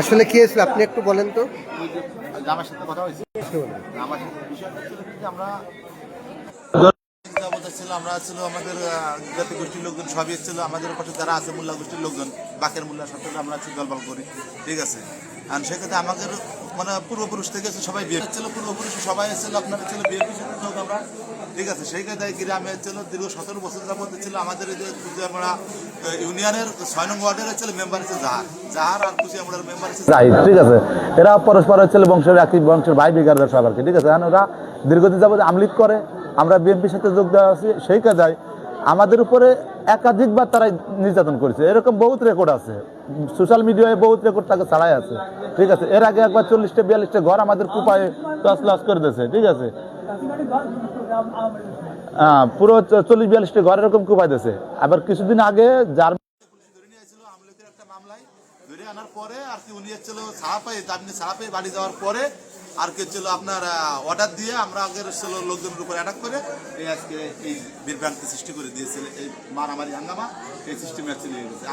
আসলে কি হয়েছিল? আপনি একটু বলেন তো। আমার ছিল আমাদের জাতি গোষ্ঠীর লোকজন, সবই ছিল। আমাদের পাশে যারা আছে, মোল্লা গোষ্ঠীর লোকজন, বাকের মোল্লা সাথে আমরা দলবল করি। ঠিক আছে? আর সেক্ষেত্রে আমাদের মানে পূর্বপুরুষ থেকে সবাই বিয়ে ছিল পূর্বপুরুষ সবাই ছিল আপনার ছিল বিয়ে লোক আমরা ঠিক আছে, সেই কাজে গ্রামে ছিল দীর্ঘ সতেরো বছর যাবত ছিল আমাদের এই যে কুচিয়ামড়া ইউনিয়নের ছয় নং ওয়ার্ডের ছিল মেম্বার আছে জাহার। জাহার আর কুচিয়ামড়ার মেম্বার রাইট, ঠিক আছে। এরা পরস্পর হচ্ছে বংশের একই বংশের ভাই বিগারদের সব আর কি ঠিক আছে? ওরা দীর্ঘদিন যাবত আমলিক করে, আমরা বিএনপির সাথে যোগ দেওয়া আছি, সেই কাজায় আমাদের উপরে একাধিকবার তারা নির্যাতন করেছে। এরকম বহুত রেকর্ড আছে। সোশ্যাল মিডিয়ায় বহুত রেকর্ড তাকে ছাড়াই আছে। ঠিক আছে? এর আগে একবার চল্লিশটা, বিয়াল্লিশটা ঘর আমাদের কুপায় টস লস করে দিয়েছে। ঠিক আছে? হ্যাঁ পুরো চল্লিশ, বিয়াল্লিশটা ঘর এরকম কুপায় দিয়েছে। আবার কিছুদিন আগে যার ধরে নিয়ে আসছিল আমলেকের একটা মামলায় ধরে আনার পরে আর কি উনি হচ্ছিল ছাড়া পেয়ে আপনি ছাড়া পেয়ে বাড়ি যাওয়ার পরে আর কি হচ্ছিল আপনার অর্ডার দিয়ে আমরা আগের হচ্ছিল লোকজনের উপর অ্যাটাক করে এই আজকে এই বিভ্রান্তি সৃষ্টি করে দিয়েছিল, এই মারামারি হাঙ্গামা এই সিস্টেমে অ্যাকচুয়ালি গেছে।